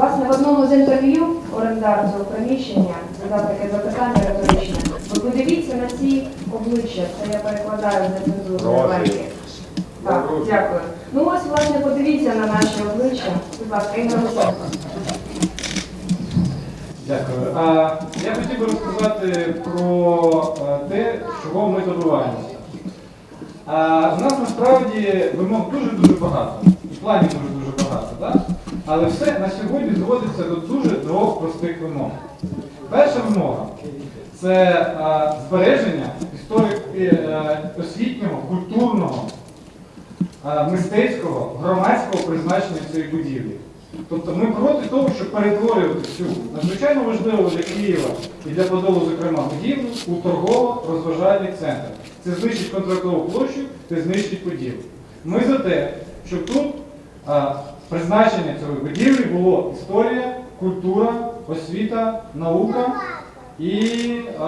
власне, в одному з інтерв'ю орендар цього приміщення задав таке запитання риторичне. Ви подивіться на ці обличчя, це я перекладаю з нецензурної Ваші. Так, дякую. Ну ось, власне, подивіться на наші обличчя. Будь ласка, Ігор Луценко. Дякую. А, я хотів би розказати про е, те, чого ми добиваємося. А, у нас насправді вимог дуже-дуже багато. І планів дуже-дуже багато. Так? Але все на сьогодні зводиться до дуже двох простих вимог. Перша вимога це а, збереження історії е, освітнього, культурного, а, мистецького, громадського призначення цієї будівлі. Тобто ми проти того, щоб перетворювати цю надзвичайно важливу для Києва і для Подолу, зокрема, будівлю у торгово-розважальний центр. Це знищить контрактову площу, це знищить будівлю. Ми за те, щоб тут а, призначення цієї будівлі було історія, культура, освіта, наука і а,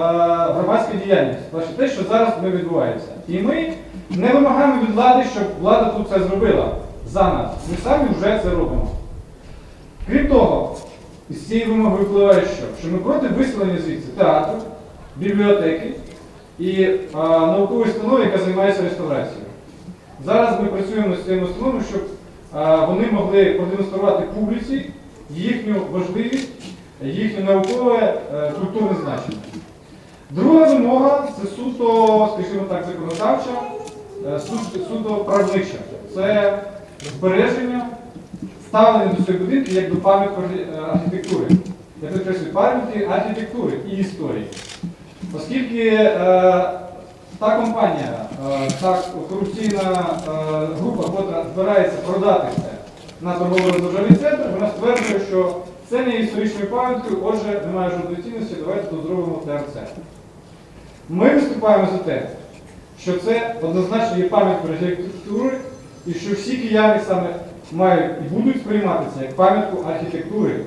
громадська діяльність. Власне, те, що зараз не відбувається. І ми не вимагаємо від влади, щоб влада тут це зробила за нас. Ми самі вже це робимо. Крім того, із цієї вимоги випливає що? Що ми проти виселення звідси театру, бібліотеки і а, наукової установи, яка займається реставрацією. Зараз ми працюємо з цією установою, щоб вони могли продемонструвати публіці їхню важливість, їхнє наукове е, культурне значення. Друга вимога це суто, скажімо так, законодавча, е, суто правнича. Це збереження ставлення до цих будинків як до пам'яток е, архітектури. Я підкреслюю, пам'ятки архітектури і історії. Оскільки та компанія, е, та корупційна е, група, яка збирається продати це на торгово-розважальний центр, вона стверджує, що це не історичною пам'яткою, отже, немає жодної цінності, давайте тут зробимо ТРЦ. Ми виступаємо за те, що це однозначно є пам'яткою архітектури, і що всі кияни саме мають і будуть сприймати це як пам'ятку архітектури.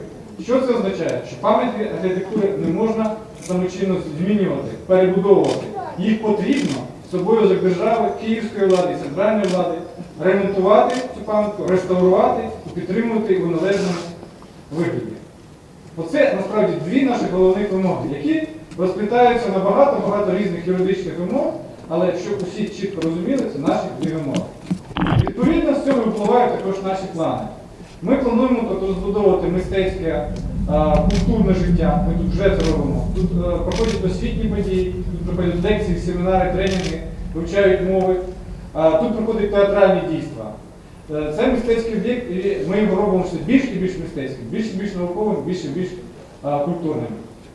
Що це означає? Що пам'ятки архітектури не можна самочинно змінювати, перебудовувати. Їх потрібно з обов'язок держави, київської влади центральної влади ремонтувати цю пам'ятку, реставрувати і підтримувати у належному вигляді. Оце насправді дві наші головні вимоги, які розплітаються на багато-багато різних юридичних вимог, але щоб усі чітко розуміли, це наші дві вимоги. Відповідно, з цього випливають також наші плани. Ми плануємо тобто, збудовувати мистецьке культурне життя. Ми тут вже це робимо. Тут е, проходять освітні події, тут проходять лекції, семінари, тренінги, вивчають мови. А, тут проходять театральні дійства. Е, Це мистецький об'єкт, і ми його робимо все більш і більш мистецьким, більш і більш науковим, більш і більш культурним.